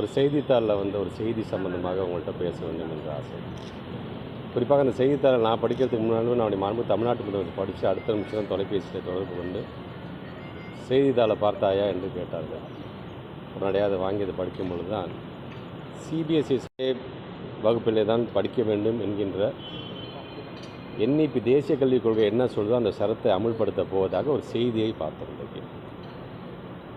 ஒரு செய்தித்தாளில் வந்து ஒரு செய்தி சம்மந்தமாக உங்கள்கிட்ட பேச வேண்டும் என்ற ஆசை. குறிப்பாக அந்த செய்தித்தாளை நான் படிக்கிறதுக்கு முன்னாடி நான் மாண்பு தமிழ்நாட்டு முதல்வர் படித்து அடுத்த நிமிஷம் தொலைபேசியில் தொடர்பு கொண்டு செய்தித்தாளை பார்த்தாயா என்று கேட்டார்கள். உடனடியாக அதை வாங்கி அதை படிக்கும் பொழுது தான் சிபிஎஸ்இ வகுப்பிலே தான் படிக்க வேண்டும் என்கின்ற என்இபி தேசிய கல்விக் கொள்கை என்ன சொல்லுதோ அந்த சரத்தை அமுல்படுத்த போவதாக ஒரு செய்தியை பார்த்தோம் இன்றைக்கு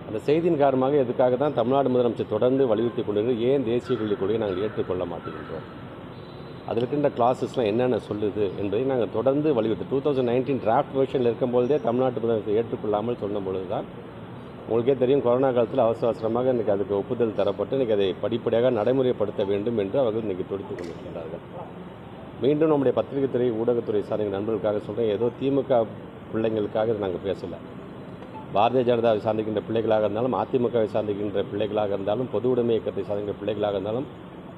அந்த செய்தியின் காரணமாக எதுக்காக தான் தமிழ்நாடு முதலமைச்சர் தொடர்ந்து வலியுறுத்தி கொண்டிருக்கிற ஏன் தேசிய கல்விக் கொள்கையை நாங்கள் ஏற்றுக்கொள்ள மாட்டேங்கிறோம்? அதில் இருக்கின்ற கிளாஸஸ்லாம் என்னென்ன சொல்லுது என்பதை நாங்கள் தொடர்ந்து வலியுறுத்தி டூ தௌசண்ட் நைன்டீன் டிராஃப்ட் வெர்ஷனில் இருக்கும்போதே தமிழ்நாட்டு முதலமைச்சர் ஏற்றுக்கொள்ளாமல் சொன்னபொழுது தான் உங்களுக்கே தெரியும் கொரோனா காலத்தில் அவசர அவசரமாக இன்றைக்கி அதுக்கு ஒப்புதல் தரப்பட்டு இன்றைக்கி அதை படிப்படியாக நடைமுறைப்படுத்த வேண்டும் என்று அவர்கள் இன்றைக்கி துடித்துக் கொண்டிருக்கிறார்கள் மீண்டும் நம்முடைய பத்திரிகைத்துறை ஊடகத்துறை ஊடகத்துறை சார்ந்த நண்பர்களுக்காக சொல்கிறேன் ஏதோ திமுக பிள்ளைங்களுக்காக நாங்கள் பேசலை. பாரதிய ஜனதாவை சார்ந்திருக்கின்ற பிள்ளைகளாக இருந்தாலும் அதிமுகவை சார்ந்திருக்கின்ற பிள்ளைகளாக இருந்தாலும் பொது உடைமை இயக்கத்தை சார்ந்திருக்கின்ற பிள்ளைகளாக இருந்தாலும்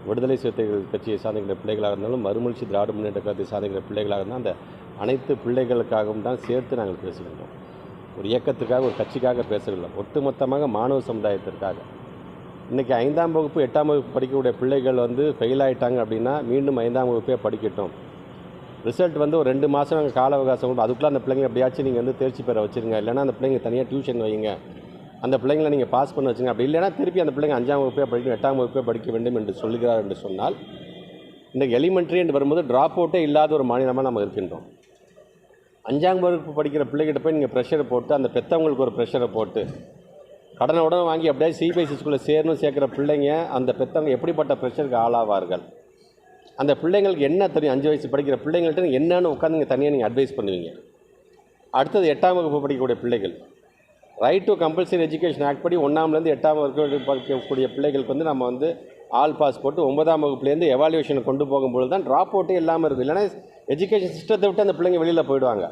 விடுதலை சிறுத்தைகள் கட்சியை சார்ந்திருக்கின்ற பிள்ளைகளாக இருந்தாலும் மறுமலர்ச்சி திராவிட முன்னேற்ற கழகத்தை சார்ந்திருக்கிற பிள்ளைகளாக இருந்தால் அந்த அனைத்து பிள்ளைகளுக்காகவும் தான் சேர்த்து நாங்கள் பேசுகின்றோம். ஒரு இயக்கத்துக்காக ஒரு கட்சிக்காக பேசவில்லை ஒட்டுமொத்தமாக மாணவ சமுதாயத்திற்காக. இன்றைக்கி ஐந்தாம் வகுப்பு எட்டாம் வகுப்பு படிக்கக்கூடிய பிள்ளைகள் வந்து ஃபெயில் ஆகிட்டாங்க அப்படின்னா மீண்டும் ஐந்தாம் வகுப்பே படிக்கட்டும். ரிசல்ட் வந்து ஒரு ரெண்டு மாதம் நாங்கள் கால அவகாசம் கொடுப்போம் அதுக்குள்ளே அந்த பிள்ளைங்க எப்படியாச்சும் நீங்கள் வந்து தேர்ச்சி பெற வச்சுருங்க. இல்லைன்னா அந்த பிள்ளைங்க தனியாக டியூஷன் வைங்க. அந்த பிள்ளைங்களை நீங்கள் பாஸ் பண்ண வச்சுங்க அப்படி இல்லைன்னா திருப்பி அந்த பிள்ளைங்க அஞ்சாம் வகுப்பே படிக்கணும் எட்டாம் வகுப்பே படிக்க வேண்டும் என்று சொல்லுகிறார் என்று சொன்னால் இன்றைக்கு எலிமெண்ட்ரி என்று வரும்போது ட்ராப் அவுட்டே இல்லாத ஒரு மாநிலமாக நம்ம இருக்கின்றோம். அஞ்சாம் வகுப்பு படிக்கிற பிள்ளைகிட்ட போய் நீங்கள் ப்ரெஷரை போட்டு அந்த பெற்றவங்களுக்கு ஒரு ப்ரெஷரை போட்டு கடனை உடனே வாங்கி அப்படியே சிபிஎஸ்சி ஸ்கூலில் சேரணும் சேர்க்குற பிள்ளைங்க அந்த பெற்றவங்க எப்படிப்பட்ட ப்ரெஷருக்கு ஆளாவார்கள்? அந்த பிள்ளைங்களுக்கு என்ன தெரியும்? அஞ்சு வயசு படிக்கிற பிள்ளைங்கள்ட்ட என்னென்னு உட்காந்து நீங்கள் தனியாக நீங்கள் அட்வைஸ் பண்ணுவீங்க. அடுத்தது எட்டாம் வகுப்பு படிக்கக்கூடிய பிள்ளைகள். Right to compulsory education act படி ஒன்றாம்லேருந்து எட்டாம் வகுப்பு படிக்கக்கூடிய பிள்ளைகளுக்கு வந்து நம்ம வந்து ஆல் பாஸ் போட்டு ஒன்பதாம் வகுப்புலேருந்து எவாலுவேஷனை கொண்டு போகும்பொழுது தான் ட்ராப் அவுட்டே இல்லாமல் இருக்குது இல்லைன்னா எஜுகேஷன் சிஸ்டத்தை விட்டு அந்த பிள்ளைங்க வெளியில் போயிடுவாங்க.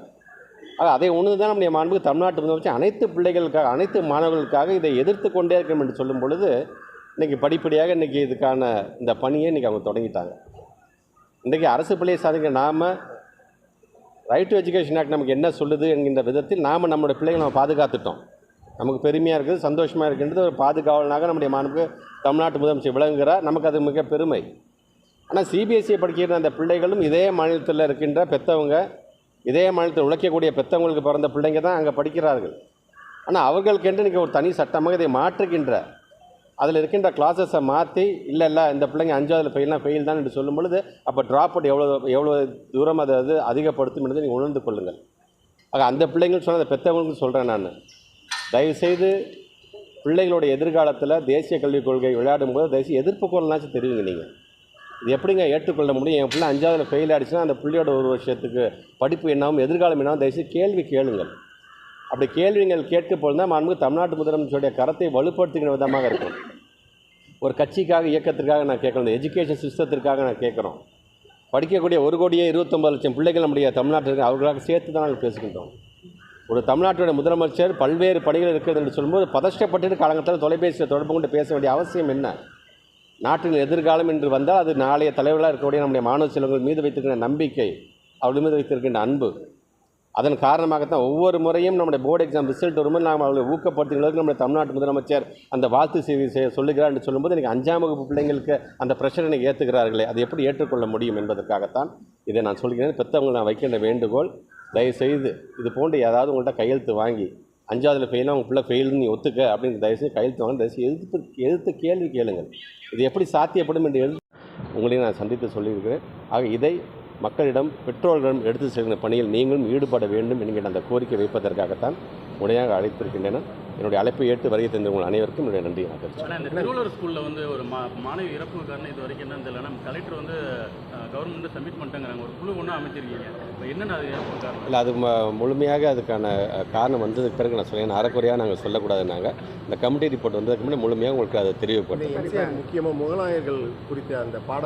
ஆக அதை ஒன்று தான் நம்முடைய மாண்புக்கு தமிழ்நாட்டு முதலமைச்சர் அனைத்து பிள்ளைகளுக்காக அனைத்து மாணவர்களுக்காக இதை எதிர்த்து கொண்டே இருக்கணும் என்று சொல்லும் பொழுது இன்றைக்கி படிப்படியாக இன்றைக்கி இதுக்கான இந்த பணியை இன்றைக்கி அவங்க தொடங்கிட்டாங்க. இன்றைக்கி அரசு பள்ளியை சாதிக்க நாம் ரைட் டு எஜுகேஷன் ஆக்ட் நமக்கு என்ன சொல்லுது என்கின்ற விதத்தில் நாம் நம்மளுடைய பிள்ளைகளை நம்ம பாதுகாத்துட்டோம். நமக்கு பெருமையாக இருக்குது சந்தோஷமாக இருக்கின்றது ஒரு பாதுகாவலனாக நம்முடைய மாண்புக்கு தமிழ்நாட்டு முதலமைச்சர் விளங்குகிறார். நமக்கு அது மிக பெருமை. ஆனால் சிபிஎஸ்சியை படிக்கிற அந்த பிள்ளைகளும் இதே மாநிலத்தில் இருக்கின்ற பெற்றவங்க இதே மாநிலத்தில் உழைக்கக்கூடிய பெற்றவங்களுக்கு பிறந்த பிள்ளைங்க தான் அங்கே படிக்கிறார்கள். ஆனால் அவர்களுக்கென்று இன்றைக்கி ஒரு தனி சட்டமாக இதை மாற்றுகின்ற அதில் இருக்கின்ற கிளாஸஸை மாற்றி இல்லை இல்லை இந்த பிள்ளைங்க அஞ்சாவது ஃபெயில்னா ஃபெயில் தான் என்று சொல்லும் பொழுது அப்போ ட்ராப் அவுட் எவ்வளோ எவ்வளோ தூரம் அதை அது அதிகப்படுத்தும் என்பதை நீங்கள் உணர்ந்து கொள்ளுங்கள். ஆக அந்த பிள்ளைங்கள் சொன்ன அந்த பெற்றவங்களுக்கு சொல்கிறேன் நான். தயவுசெய்து பிள்ளைகளோட எதிர்காலத்தில் தேசிய கல்விக் கொள்கை விளையாடும் போது தயவுசெய்து எதிர்ப்பு குரல்னாச்சும் தெரியுங்க நீங்கள் இது எப்படிங்க ஏற்றுக்கொள்ள முடியும்? என் பிள்ளை அஞ்சாவதுல ஃபெயில் ஆகிடுச்சுன்னா அந்த பிள்ளையோட ஒரு வருஷத்துக்கு படிப்பு என்னாகும் எதிர்காலம் என்னாகும் தயவுசெய்து கேள்வி கேளுங்கள். அப்படி கேள்விகள் கேட்க பொழுது தான் மாண்பு தமிழ்நாட்டு முதலமைச்சருடைய கரத்தை வலுப்படுத்துகிற விதமாக இருக்கும். ஒரு கட்சிக்காக இயக்கத்திற்காக நான் கேட்கணும். இந்த எஜுகேஷன் சிஸ்டத்திற்காக நான் கேட்குறோம். படிக்கக்கூடிய ஒரு கோடியே இருபத்தொம்பது லட்சம் பிள்ளைகள் நம்முடைய தமிழ்நாட்டில் அவர்களாக சேர்த்து தான் நாங்கள் பேசுகின்றோம். ஒரு தமிழ்நாட்டுடைய முதலமைச்சர் பல்வேறு பணிகள் இருக்கிறது என்று சொல்லும்போது பதஷ்டப்பட்டு காலங்கத்தில் தொலைபேசியில் தொடர்பு கொண்டு பேச வேண்டிய அவசியம் என்ன? நாட்டின் எதிர்காலம் என்று வந்தால் அது நாளைய தலைவர்களாக இருக்கக்கூடிய நம்முடைய மாணவ செல்வங்கள் மீது வைத்திருக்கிற நம்பிக்கை அவர்கள் மீது வைத்திருக்கின்ற அன்பு. அதன் காரணமாகத்தான் ஒவ்வொரு முறையும் நம்முடைய போர்டு எக்ஸாம் ரிசல்ட் வரும்போது நாம் அவர்களை ஊக்கப்படுத்துகிறதுக்கு நம்முடைய தமிழ்நாட்டு முதலமைச்சர் அந்த வாழ்த்து செய்தி செய்ய சொல்லுகிறார் என்று சொல்லும்போது எனக்கு அஞ்சாம் வகுப்பு பிள்ளைங்களுக்கு அந்த பிரச்சனை எனக்கு ஏற்றுகிறார்களே அதை எப்படி ஏற்றுக்கொள்ள முடியும் என்பதற்காகத்தான் இதை நான் சொல்கிறேன். பெற்றவங்க நான் வைக்கின்ற வேண்டுகோள் தயவுசெய்து இது போன்று ஏதாவது உங்கள்கிட்ட கையெழுத்து வாங்கி அஞ்சாவதுல ஃபெயிலாக உங்கள் பிள்ளை ஃபெயில்னு நீ ஒத்துக்க அப்படின்னு தயவுசெய்து கையெழுத்து வாங்க. தயவுசெய்து எழுத்து எழுத்து கேள்வி கேளுங்கள். இது எப்படி சாத்தியப்படும் என்று எழுதி உங்களையும் நான் சந்தித்து சொல்லியிருக்கிறேன். ஆக இதை மக்களிடம் பெற்றோர்களிடம் எடுத்து செல்கிற பணியில் நீங்களும் ஈடுபட வேண்டும் என்கிற அந்த கோரிக்கை வைப்பதற்காகத்தான் முனையாக அழைத்திருக்கின்றன. என்னுடைய அழைப்பை ஏற்று வருகை தந்த உங்கள் அனைவருக்கும் என்னுடைய நன்றியை நான் திருவள்ளூர் ஸ்கூலில் வந்து ஒரு மா மாணவி இறப்பு காரணம் இது வரைக்கும் என்னன்னு தெரியல. நம்ம கலெக்டர் வந்து கவர்மெண்ட் சப்மிட் பண்ணிட்டாங்கிறாங்க. ஒரு குழு ஒன்று அமைச்சிருக்கீங்க. இப்போ என்னென்ன அது இறப்பு காரணம்? இல்லை அது ம- முழுமையாக அதுக்கான காரணம் வந்ததுக்கு பிறகு நான் சொல்லேன் அறக்குறையாக நாங்கள் சொல்லக்கூடாதுனாங்க இந்த கமிட்டி ரிப்போர்ட் வந்ததுக்கு முன்னாடி முழுமையாக உங்களுக்கு அதை தெரிவிப்பட்டேன் முக்கியமாக முகலாயர்கள் குறித்த அந்த பாட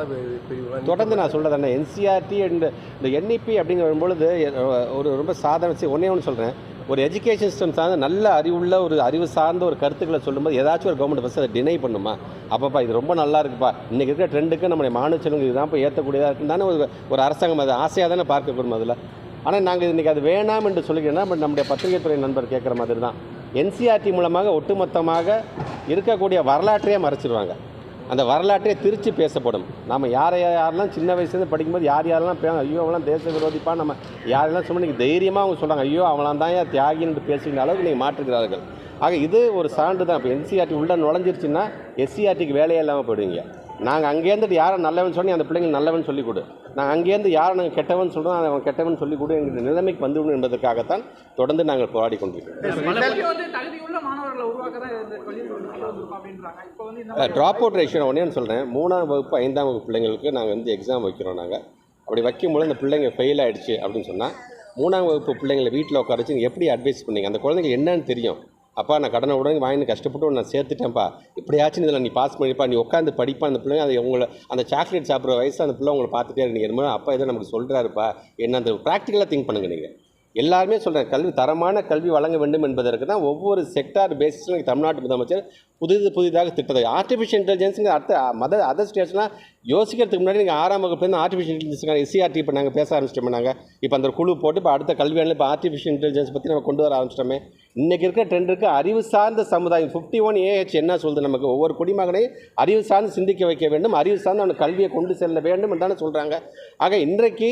பிரிவுலாம் தொடர்ந்து நான் சொல்கிறேன் என்சிஆர்டி அண்ட் இந்த என்இபி அப்படிங்கிற வரும்பொழுது ஒரு ரொம்ப சாதாரண ஒன்றே ஒன்று சொல்கிறேன் ஒரு எஜுகேஷன் சிஸ்டம் சார்ந்த நல்ல அறிவுள்ள ஒரு அறிவு சார்ந்த ஒரு கருத்துக்களை சொல்லும்போது ஏதாச்சும் ஒரு கவர்மெண்ட் பஸ் அதை டினை பண்ணுமா? அப்பப்பா இது ரொம்ப நல்லா இருக்குப்பா. இன்றைக்கி இருக்கிற ட்ரெண்டுக்கு நம்முடைய மாணவ செல்வங்க இதுதான் இப்போ ஏற்றக்கூடியதாக இருக்குன்னு தானே ஒரு ஒரு அரசாங்கம் அது ஆசையாக தானே பார்க்கக்கூடும் அதில். ஆனால் நாங்கள் இன்றைக்கி அது வேணாம் என்று சொல்லிக்கிறோன்னா பட் நம்முடைய பத்திரிகை துறை நண்பர் கேட்குற மாதிரி தான் என்சிஆர்டி மூலமாக ஒட்டுமொத்தமாக இருக்கக்கூடிய வரலாற்றையே மறைச்சிடுவாங்க அந்த வரலாற்றே திருச்சி பேசப்படும். நம்ம யாரை யாரெல்லாம் சின்ன வயசுலேருந்து படிக்கும்போது யார் யாரெல்லாம் பே ஐயோ அவெல்லாம் தேச விரோதிப்பா நம்ம யாரெல்லாம் சும்மா நீங்கள் தைரியமாக அவங்க சொல்கிறாங்க ஐயோ அவெல்லாம் தான் ஏன் தியாகின்னு பேசுகிற அளவுக்கு நீங்கள் மாற்றுகிறார்கள் ஆக இது ஒரு சான்று தான் இப்போ என்சிஆர்டி உள்ளே நுழைஞ்சிருச்சுன்னா எஸ்சிஆர்டிக்கு வேலையே இல்லாமல் போயிடுவீங்க. நாங்கள் அங்கேருந்துட்டு யாரை நல்லவன் சொல்லி அந்த பிள்ளைங்க நல்லவன் சொல்லிக் கொடு. நாங்கள் அங்கேருந்து யாரை நாங்கள் கெட்டவன் சொல்கிறோம் அவன் கெட்டவன் சொல்லிக் கொடு எங்கள் நிலைமைக்கு வந்துவிடும் என்பதற்காகத்தான் தொடர்ந்து நாங்கள் போராடி கொண்டிருக்கிறோம். ட்ராப் அவுட் ரேஷியோ ஒன்றே சொல்கிறேன் மூணாம் வகுப்பு ஐந்தாம் வகுப்பு பிள்ளைங்களுக்கு நாங்கள் வந்து எக்ஸாம் வைக்கிறோம் நாங்கள் அப்படி வைக்கும்போது இந்த பிள்ளைங்க ஃபெயில் ஆயிடுச்சு அப்படின்னு சொன்னால் மூணாம் வகுப்பு பிள்ளைங்களை வீட்டில் உட்கார வச்சு நீங்க எப்படி அட்வைஸ் பண்ணீங்க? அந்த குழந்தைங்க என்னன்னு தெரியும். அப்பா நான் கடனை உடனே வாங்கி கஷ்டப்பட்டு உன்னை நான் சேர்த்துட்டேன்ப்பா. இப்படியாச்சும் இதில் நீ பாஸ் பண்ணிப்பா. நீ உட்காந்து படிப்பா அந்த பிள்ளைங்க அது உங்களை அந்த சாக்லேட் சாப்பிட்ற வயசு அந்த பிள்ளை உங்களை பார்த்துட்டே இருக்கு. நீங்கள் என்னமோ அப்பா இதை நமக்கு சொல்கிறாருப்பா என்ன அந்த ப்ராக்டிக்கலாக திங்க் பண்ணுங்க நீங்கள் எல்லாருமே சொல்கிறேன் கல்வி தரமான கல்வி வழங்க வேண்டும் என்பதற்கு தான் ஒவ்வொரு செக்டார் பேசிஸில் தமிழ்நாட்டு முதலமைச்சர் புதிது புதிதாக திட்டத்தை. ஆர்டிஃபிஷியல் இன்டெலிஜென்ஸுங்க அடுத்த மத அதர் ஸ்டேட்ஸ்லாம் யோசிக்கிறதுக்கு முன்னாடி நீங்கள் ஆறாம் வகுப்புலேருந்து ஆர்டிஃபிஷியல் இன்டெலிஜென்ஸ் எஸ்சிஆர்டி இப்போ நாங்கள் பேச ஆரம்பிச்சிட்டோம் நாங்கள் இப்போ அந்த குழு போட்டு இப்போ அடுத்த கல்வியாண்டில் இப்போ ஆர்டிஃபிஷியல் இன்டெலிஜென்ஸ் பற்றி நம்ம கொண்டு வர ஆரம்பிச்சிட்டோமே. இன்றைக்கி இருக்கிற ட்ரெண்டுக்கு அறிவு சார்ந்த சமுதாயம். ஃபிஃப்டி ஒன் ஏஹெச் என்ன சொல்லுது நமக்கு? ஒவ்வொரு குடிமகனையும் அறிவு சார்ந்து சிந்திக்க வைக்க வேண்டும். அறிவு சார்ந்து அவனுக்கு கல்வியை கொண்டு செல்ல வேண்டும் என்று தானே சொல்கிறாங்க ஆக இன்றைக்கு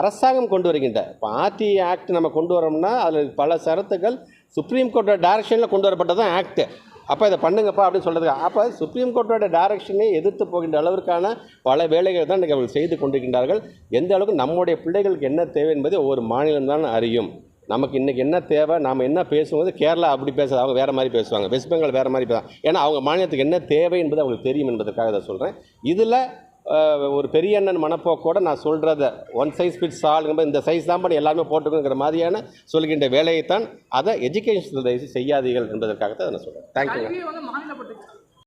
அரசாங்கம் கொண்டு வருகின்ற இப்போ ஆர்டி ஆக்ட் நம்ம கொண்டு வரோம்னா அதில் பல சரத்துகள் சுப்ரீம் கோர்ட்டோட டைரக்ஷனில் கொண்டு வரப்பட்டதான் ஆக்ட் அப்போ இதை பண்ணுங்கப்பா அப்படின்னு சொல்கிறதுக்கு அப்போ சுப்ரீம் கோர்ட்டோட டைரக்ஷனை எதிர்த்து போகின்ற அளவிற்கான பல வேலைகள் தான் இன்றைக்கி அவர்கள் செய்து கொண்டிருக்கின்றார்கள். எந்த அளவுக்கு நம்முடைய பிள்ளைகளுக்கு என்ன தேவை என்பதை ஒவ்வொரு மாநிலம் தான் அறியும். நமக்கு இன்றைக்கி என்ன தேவை நாம் என்ன பேசும்போது கேரளா அப்படி பேசுறது அவங்க வேறு மாதிரி பேசுவாங்க. வெஸ்ட் பெங்கால் வேறு மாதிரி பேசுவாங்க. ஏன்னா அவங்க மாநிலத்துக்கு என்ன தேவை என்பது அவங்களுக்கு தெரியும் என்பதற்காக இதை சொல்கிறேன் இதில் ஒரு பெரிய அண்ணன் மனப்போக்கோட நான் சொல்கிறத ஒன் சைஸ் ஃபிட்ஸ் ஆளுங்க இந்த சைஸ் தான் பண்ணி எல்லாருமே போட்டுக்கணுங்கிற மாதிரியான சொல்கின்ற வேலையைத்தான் அதை எஜுகேஷன் செய்யாதீர்கள் என்பதற்காகத்தான் நான் சொல்கிறேன் தேங்க்யூ